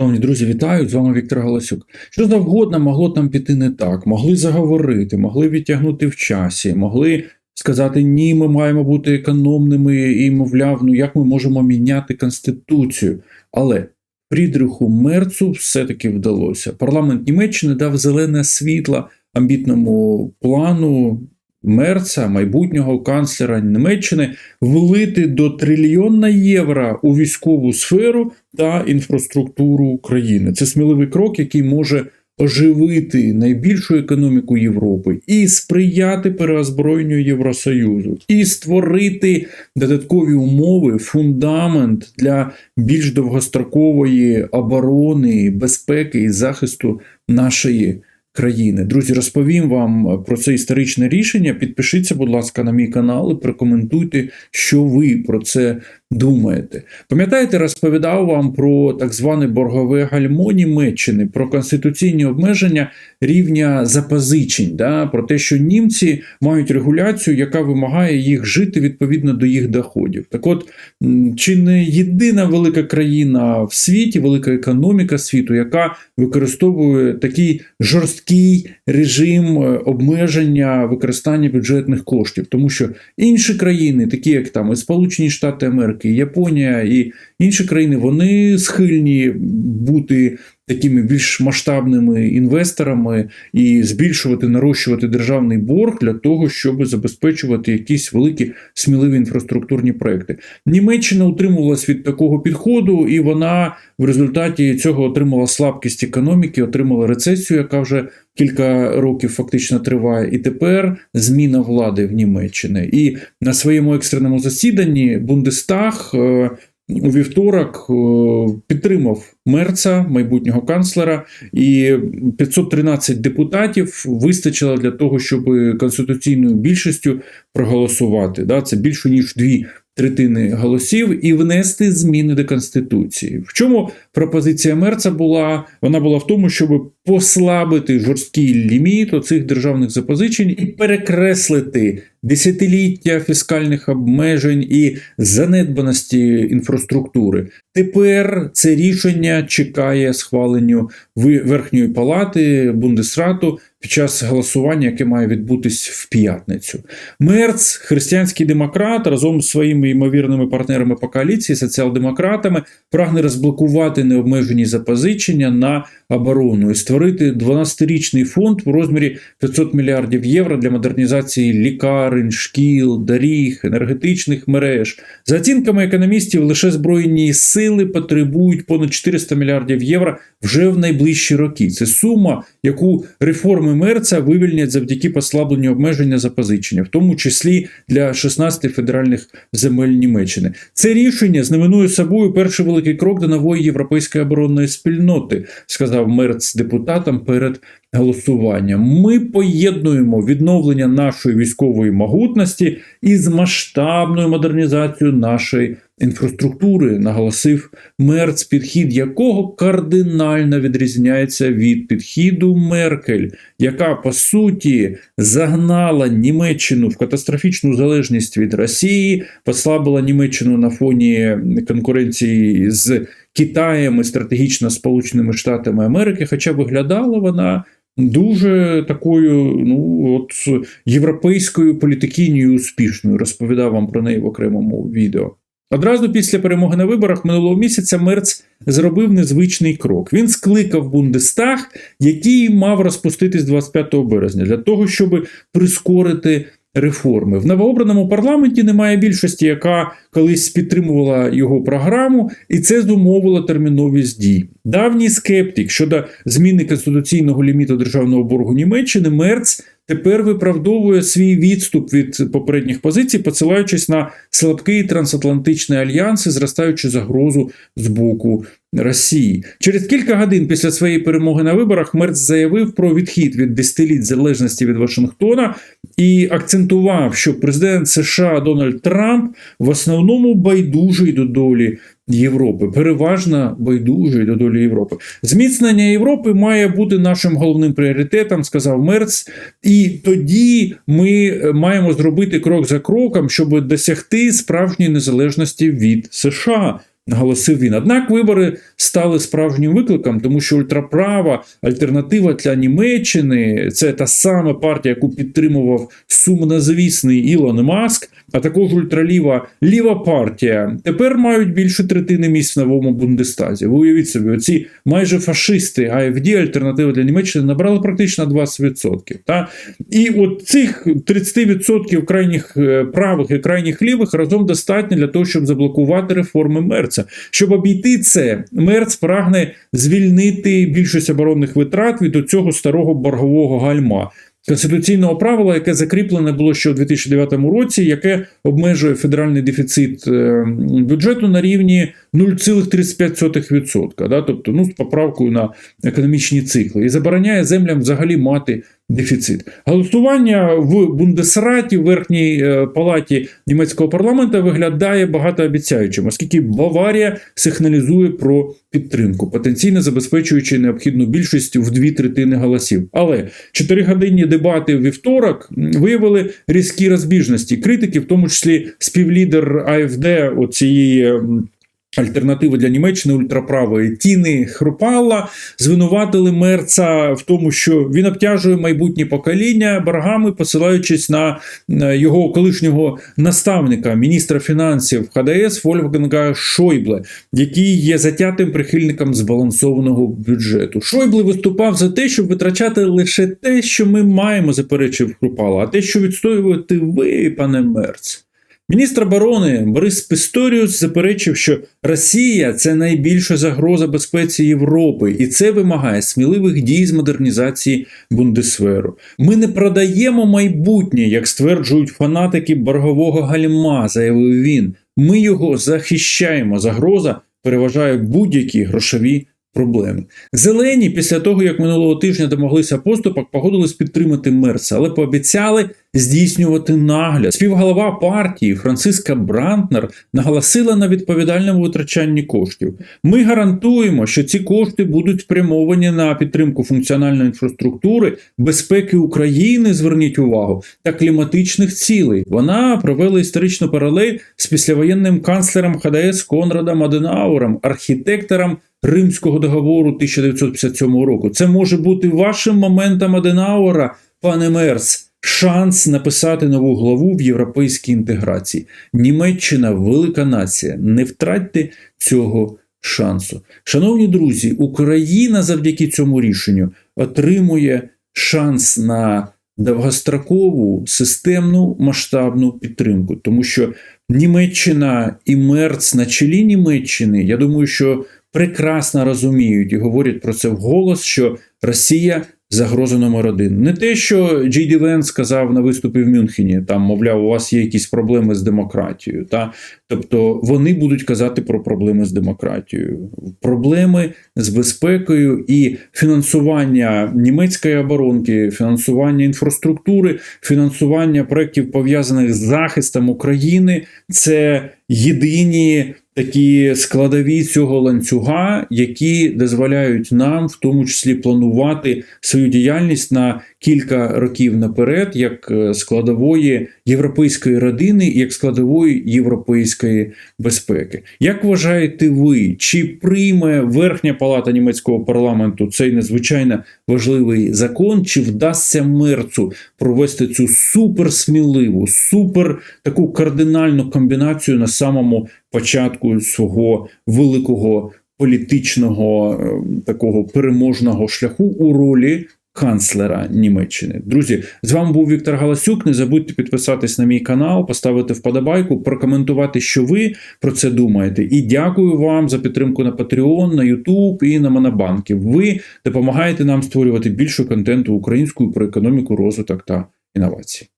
Шановні друзі, вітаю! З вами Віктор Галасюк. Що завгодно могло там піти не так, могли заговорити, могли відтягнути в часі, могли сказати ні, ми маємо бути економними і, мовляв, ну як ми можемо міняти конституцію. Але Фрідриху Мерцу все-таки вдалося. Парламент Німеччини дав зелене світло амбітному плану Мерца, майбутнього канцлера Німеччини, влити до трильйона євро у військову сферу та інфраструктуру України. Це сміливий крок, який може оживити найбільшу економіку Європи і сприяти переозброєнню Євросоюзу, і створити додаткові умови, фундамент для більш довгострокової оборони, безпеки і захисту нашої. Країни, друзі, розповім вам про це історичне рішення. Підпишіться, будь ласка, на мій канал і прокоментуйте, що ви про це думаєте. Пам'ятаєте, розповідав вам про так зване боргове гальмо Німеччини, про конституційні обмеження рівня запозичень, да, про те, що німці мають регуляцію, яка вимагає їх жити відповідно до їх доходів. Так от, чи не єдина велика країна в світі, велика економіка світу, яка використовує такий жорсткий режим обмеження використання бюджетних коштів, тому що інші країни, такі як там і Сполучені Штати Америки, Японія і інші країни, вони схильні бути такими більш масштабними інвесторами і збільшувати, нарощувати державний борг для того, щоб забезпечувати якісь великі сміливі інфраструктурні проекти. Німеччина утримувалась від такого підходу, і вона в результаті цього отримала слабкість економіки, отримала рецесію, яка вже кілька років фактично триває. І тепер зміна влади в Німеччині. І на своєму екстреному засіданні Бундестаг. У вівторок підтримав мерца, майбутнього канцлера, і 513 депутатів вистачило для того, щоб конституційною більшістю проголосувати. Це більше ніж дві третини голосів і внести зміни до конституції. В чому пропозиція мерца була? Вона була в тому, щоб послабити жорсткий ліміт оцих державних запозичень і перекреслити десятиліття фіскальних обмежень і занедбаності інфраструктури. Тепер це рішення чекає схваленню верхньої палати Бундесрату під час голосування, яке має відбутись в п'ятницю. Мерц, християнський демократ, разом з своїми ймовірними партнерами по коаліції, соціал-демократами, прагне розблокувати необмежені запозичення на оборону і створити 12-річний фонд в розмірі 500 мільярдів євро для модернізації лікарень, шкіл, доріг, енергетичних мереж. За оцінками економістів, лише збройні сили потребують понад 400 мільярдів євро вже в найближчі роки. Це сума, яку реформи мерца вивільнять завдяки послабленню обмеження запозичення, в тому числі для 16 федеральних земель Німеччини. Це рішення знаменує собою перший великий крок до нової європейської оборонної спільноти, сказав мерц депутатам перед голосуванням. Ми поєднуємо відновлення нашої військової могутності із масштабною модернізацією нашої інфраструктури, наголосив мерц, підхід якого кардинально відрізняється від підхіду Меркель, яка по суті загнала Німеччину в катастрофічну залежність від Росії, послабила Німеччину на фоні конкуренції з Китаєм і стратегічно Сполученими Штатами Америки, хоча виглядала вона. Дуже такою, ну от європейською політикінію успішною розповідав вам про неї в окремому відео. Одразу після перемоги на виборах минулого місяця Мерц зробив незвичний крок. Він скликав Бундестаг, який мав розпуститись 25 березня, для того, щоб прискорити реформи. В новообраному парламенті немає більшості, яка колись підтримувала його програму, і це зумовило терміновість дій. Давній скептик щодо зміни конституційного ліміту державного боргу Німеччини Мерц тепер виправдовує свій відступ від попередніх позицій, посилаючись на слабкий трансатлантичний альянс і зростаючи загрозу з боку Росії. Через кілька годин після своєї перемоги на виборах Мерц заявив про відхід від десятиліть залежності від Вашингтона і акцентував, що президент США Дональд Трамп в основному байдужий до долі Європи, переважно байдужі до долі Європи. Зміцнення Європи має бути нашим головним пріоритетом, сказав Мерц. І тоді ми маємо зробити крок за кроком, щоб досягти справжньої незалежності від США. Наголосив він. Однак вибори стали справжнім викликом, тому що ультраправа альтернатива для Німеччини це та сама партія, яку підтримував сумнозвісний Ілон Маск, а також ультраліва ліва партія. Тепер мають більше третини місць в новому Бундестазі. Ви уявіть собі, оці майже фашисти АФД, альтернатива для Німеччини, набрали практично 20%. Та? І от цих 30% крайніх е, правих і крайніх лівих разом достатньо для того, щоб заблокувати реформи Мерца. Щоб обійти це, Мерц прагне звільнити більшість оборонних витрат від цього старого боргового гальма. Конституційного правила, яке закріплене було ще у 2009 році, яке обмежує федеральний дефіцит е, бюджету на рівні 0,35%, да? тобто ну, з поправкою на економічні цикли, і забороняє землям взагалі мати дефіцит. Голосування в Бундесраті, в верхній е, палаті німецького парламенту, виглядає багатообіцяючим, оскільки Баварія сигналізує про підтримку, потенційно забезпечуючи необхідну більшість в дві третини голосів. Але чотиригодинні дебати у вівторок виявили різкі розбіжності. Критики, в тому числі співлідер АФД оцієї. Альтернативи для Німеччини ультраправої Тіни Хрупалла звинуватили Мерца в тому, що він обтяжує майбутнє покоління боргами, посилаючись на е, його колишнього наставника, міністра фінансів ХДС Вольфганга Шойбле, який є затятим прихильником збалансованого бюджету. Шойбле виступав за те, щоб витрачати лише те, що ми маємо, заперечив Хрупалла, а те, що відстоюєте ви, пане Мерц. Міністр оборони Борис Писторіус заперечив, що Росія це найбільша загроза безпеці Європи, і це вимагає сміливих дій з модернізації Бундесверу. Ми не продаємо майбутнє, як стверджують фанатики боргового гальма, заявив він. Ми його захищаємо. Загроза переважає будь-які грошові. Проблеми зелені після того, як минулого тижня домоглися поступок, погодились підтримати Мерса, але пообіцяли здійснювати нагляд. Співголова партії Франциска Брантнер наголосила на відповідальному витрачанні коштів. Ми гарантуємо, що ці кошти будуть спрямовані на підтримку функціональної інфраструктури, безпеки України. Зверніть увагу, та кліматичних цілей. Вона провела історичну паралель з післявоєнним канцлером ХДС Конрадом Аденауром, архітектором. Римського договору 1957 року. Це може бути вашим моментом Аденаура, пане Мерц. Шанс написати нову главу в європейській інтеграції. Німеччина велика нація. Не втратьте цього шансу. Шановні друзі, Україна завдяки цьому рішенню отримує шанс на довгострокову системну масштабну підтримку, тому що Німеччина і Мерц на чолі Німеччини, я думаю, що прекрасно розуміють і говорять про це вголос, що Росія загроза номер один. Не те, що Джей Ді сказав на виступі в Мюнхені, там, мовляв, у вас є якісь проблеми з демократією. Та? Тобто вони будуть казати про проблеми з демократією, проблеми з безпекою і фінансування німецької оборонки, фінансування інфраструктури, фінансування проєктів пов'язаних з захистом України це єдині такі складові цього ланцюга, які дозволяють нам, в тому числі, планувати свою діяльність на кілька років наперед, як е, складової європейської родини, як складової європейської безпеки. Як вважаєте ви, чи прийме верхня палата німецького парламенту цей надзвичайно важливий закон, чи вдасться мерцу провести цю суперсміливу, супер таку кардинальну комбінацію на самому початку свого великого політичного е, такого переможного шляху у ролі канцлера Німеччини. Друзі, з вами був Віктор Галасюк. Не забудьте підписатись на мій канал, поставити вподобайку, прокоментувати, що ви про це думаєте. І дякую вам за підтримку на Patreon, на YouTube і на Монобанки. Ви допомагаєте нам створювати більше контенту українською про економіку, розвиток та інновації.